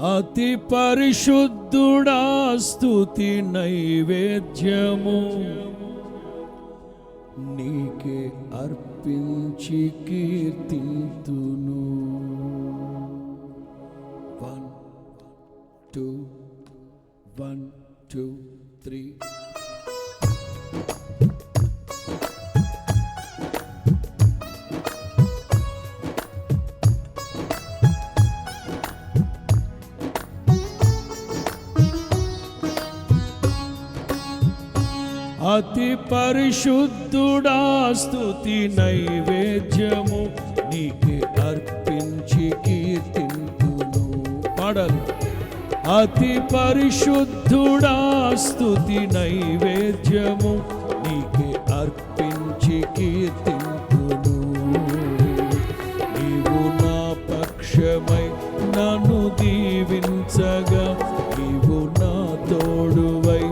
అతి పరిశుద్ధుడా స్థుతి నైవేద్యము. నీకే అర్పించి కీర్తింతును. One two one two three అతి పరిశుద్ధుడా స్థుతి నైవేద్యము నీకే అర్పించి కీర్తింపును. పాడాలి. అతి పరిశుద్ధుడా స్తుతి నైవేద్యము నీకే అర్పించి కీర్తింపును. నీవు నా పక్షమై నన్ను దీవించగా నీవు నా తోడువై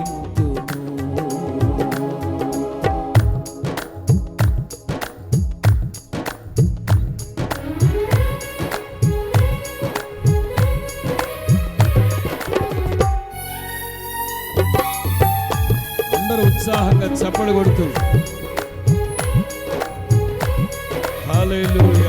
ఉత్సాహంగా చప్పడగొడుతూ కొడుతూ.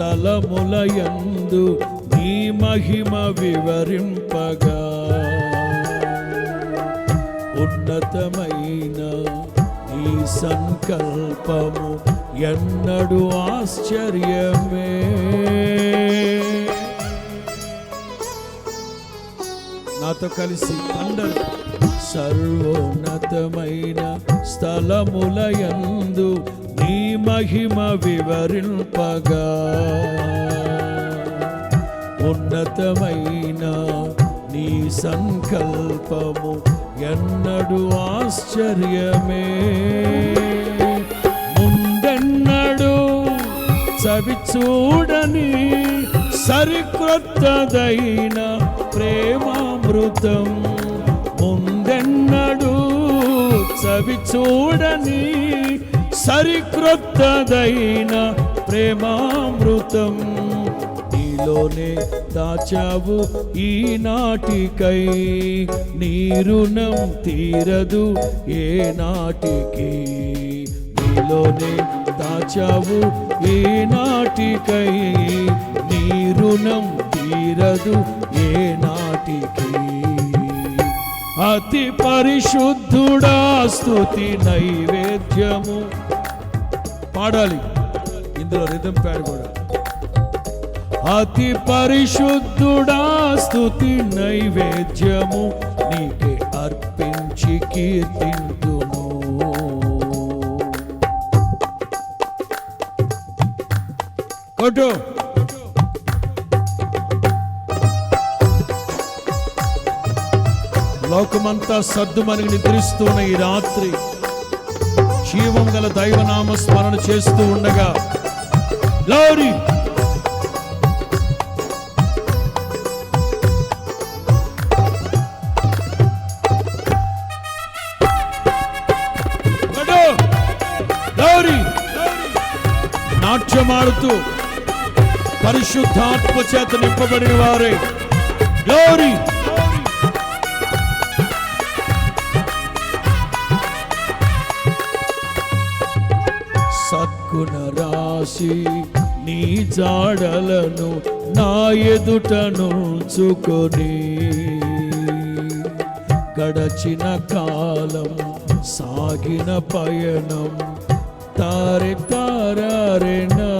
స్థలములయందు నీ మహిమ వివరింపగా. ఉన్నతమైన నీ సంకల్పము ఎన్నడు ఆశ్చర్యమే. నాతో కలిసి అందరు సర్వోన్నతమైన స్థలములయందు మహిమ వివరింపగా. ఉన్నతమైన నీ సంకల్పము ఎన్నడు ఆశ్చర్యమే. ముందెన్నడు చవి చూడని సరికొత్తదైన ప్రేమామృతం. ముందెన్నడు చవి సరిక్రొత్తదైన ప్రేమామృతం. నీలోనే దాచావు ఈనాటికై నీ రుణం తీరదు ఏ నాటికి. నీలోనే దాచావు ఈనాటికై నీ రుణం తీరదు ఏ నాటికి. అతి పరిశుద్ధుడా స్తుతి నైవేద్యము. పాడాలి. ఇందులో రిధం ప్యాడ్ కూడా. అతి పరిశుద్ధుడా స్థుతి నైవేద్యము నీకే అర్పించి కీర్తింతును కొట్టు. లోకమంతా సర్దుమని నిద్రిస్తున్న ఈ రాత్రి జీవం గల దైవనామ స్మరణ చేస్తూ ఉండగా గ్లోరీ గౌరీ నాట్యమాడుతూ పరిశుద్ధాత్మ చేత నింపబడిన వారే గ్లోరీ సద్గుణ రాశి నీ జాడలను నా ఎదుట నుంచుకొని గడచిన కాలం సాగిన పయనం తారె తారెనా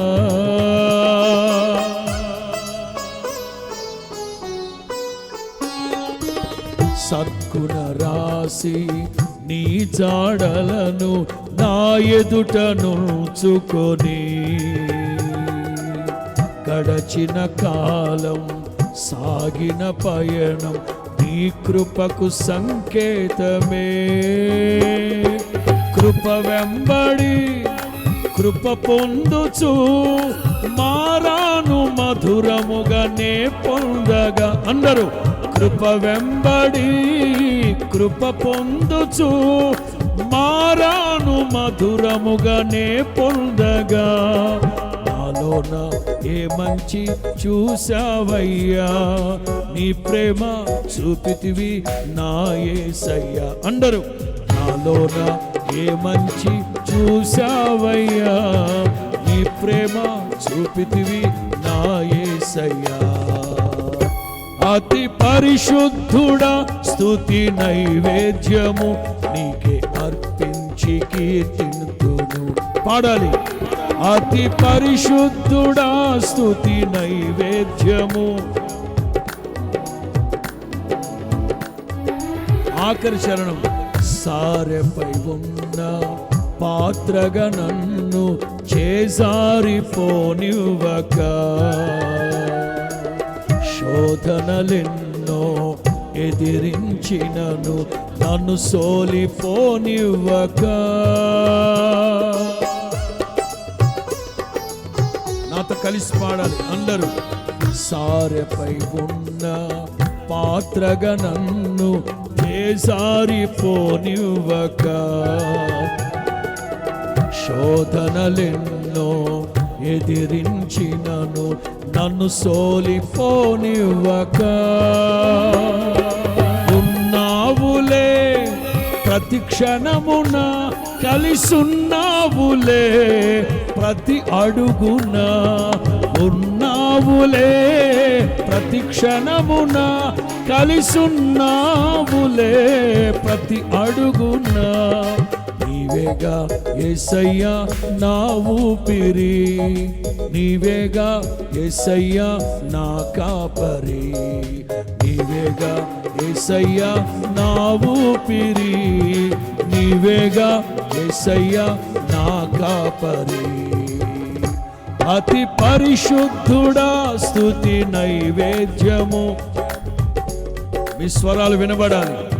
సద్గుణ రాశి నీ జాడలను నా ఎదుట నుంచుకొని గడచిన కాలం సాగిన పయనం నీ కృపకు సంకేతమే. కృప వెంబడి కృప పొందుచు మారాను మధురముగా నే పొందగా. అందరూ కృప వెంబడి కృప పొందుచు మారాను మధురముగా నే పొందగా. నాలోన ఏ మంచి చూసావయ్యా నీ ప్రేమ చూపితివి నా యేసయ్యా అందరూ నాలోన ఏ మంచి చూసావయ్యా నీ ప్రేమ చూపితివి నా యేసయ్యా అతి పరిశుద్ధుడా స్తుతి నైవేద్యము నీకే అర్పించి కీర్తింతును పాడాలి. అతి పరిశుద్ధుడా స్థుతి నైవేద్యము. ఆఖరి చరణం. సారెపై ఉన్న పాత్రగా నన్ను చేజారిపోనివ్వక. శోధనలెన్నో ఎదిరించినను నన్ను సోలిపోనివ్వక. నాతో కలిసి పాడాలి అందరూ. సారెపై ఉన్న పాత్రగా నన్ను చేసారిపోనివ్వక శోధనలెన్నో ఎదిరించినను నన్ను సోలిపోనివ్వక. ఉన్నావులే ప్రతి క్షణమున కలిసున్నావులే ప్రతి అడుగున ఉన్నావులే ప్రతి క్షణమున కలిసున్నావులే ప్రతి అడుగునా నీవేగా ఎసయ్యా నా ఊపిరి. నీవేగా ఎసయ్యా నా కాపరి. నీవేగా ఎసయ్యా నా ఊపిరి. నీవేగా ఎసయ్యా నా కాపరి. అతి పరిశుద్ధుడా స్థుతి నైవేద్యము. మీ స్వరాలు వినబడాలి.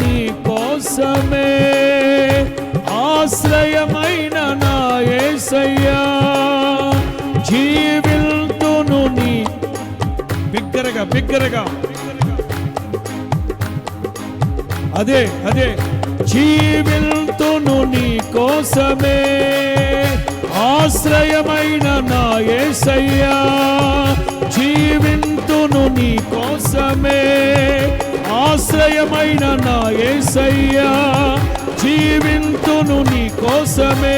కోసమే ఆశ్రయమైన నా యేసయ్యా జీవింతును నీ. బిగ్గరగా బిగ్గరగా. అదే అదే. జీవిల్తును నీ కోసమే ఆశ్రయమైన నా యేసయ్యా జీవింతును నీ కోసమే ఆశ్రయమైన నా ఏసయ్యా జీవింతును నీ కోసమే.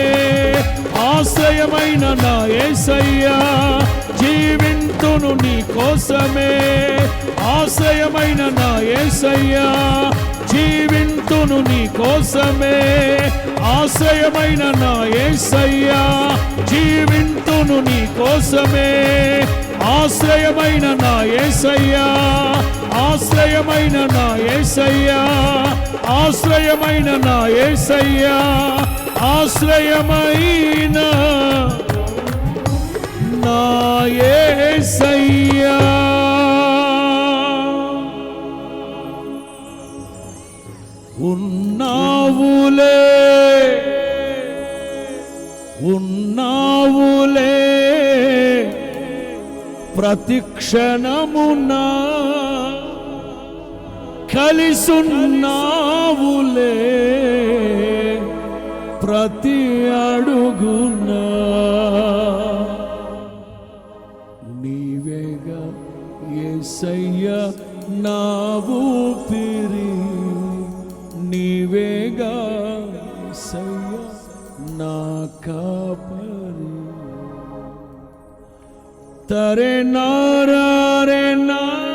ఆశ్రయమైన నా ఏసయ్యా జీవింతును నీ కోసమే. ఆశ్రయమైన నా ఏసయ్యా జీవింతును నీ కోసమే. ఆశ్రయమైన నా ఏసయ్యా జీవింతును నీ కోసమే. ఆశ్రయమైన నా ఏసయ్యా ఆశ్రయమైన నా ఏసయ్యా ఆశ్రయమైన నా ఏసయ్యా ఆశ్రయమైన ఏసయ్యా. ఉన్నావులే ఉన్నావులే ప్రతిక్షణమున్నా కలిసున్నావులే. ప్రతి అడుగునా నీవేగా ఏసయ్య నావు ఊపిరి నీవేగా సయ్య నా కాపరి. తరే నారే నారే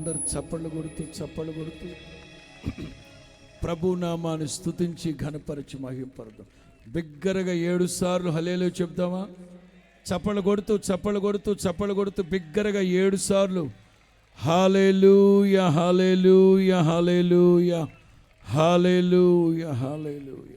అందరు చప్పళ్ళు కొడుతూ చప్పళ్ళు కొడుతూ ప్రభునామాన్ని స్థుతించి ఘనపరిచి మహింపడదాం బిగ్గరగా ఏడు సార్లు హలేలు చెప్దామా? చప్పళ్ళు కొడుతూ చప్పళ్ళు కొడుతూ చప్పళ్ళు కొడుతూ బిగ్గరగా ఏడు సార్లు హాలేలుయ హాలేలుయ హాలేలుయ హాలేలుయ హాలేలుయ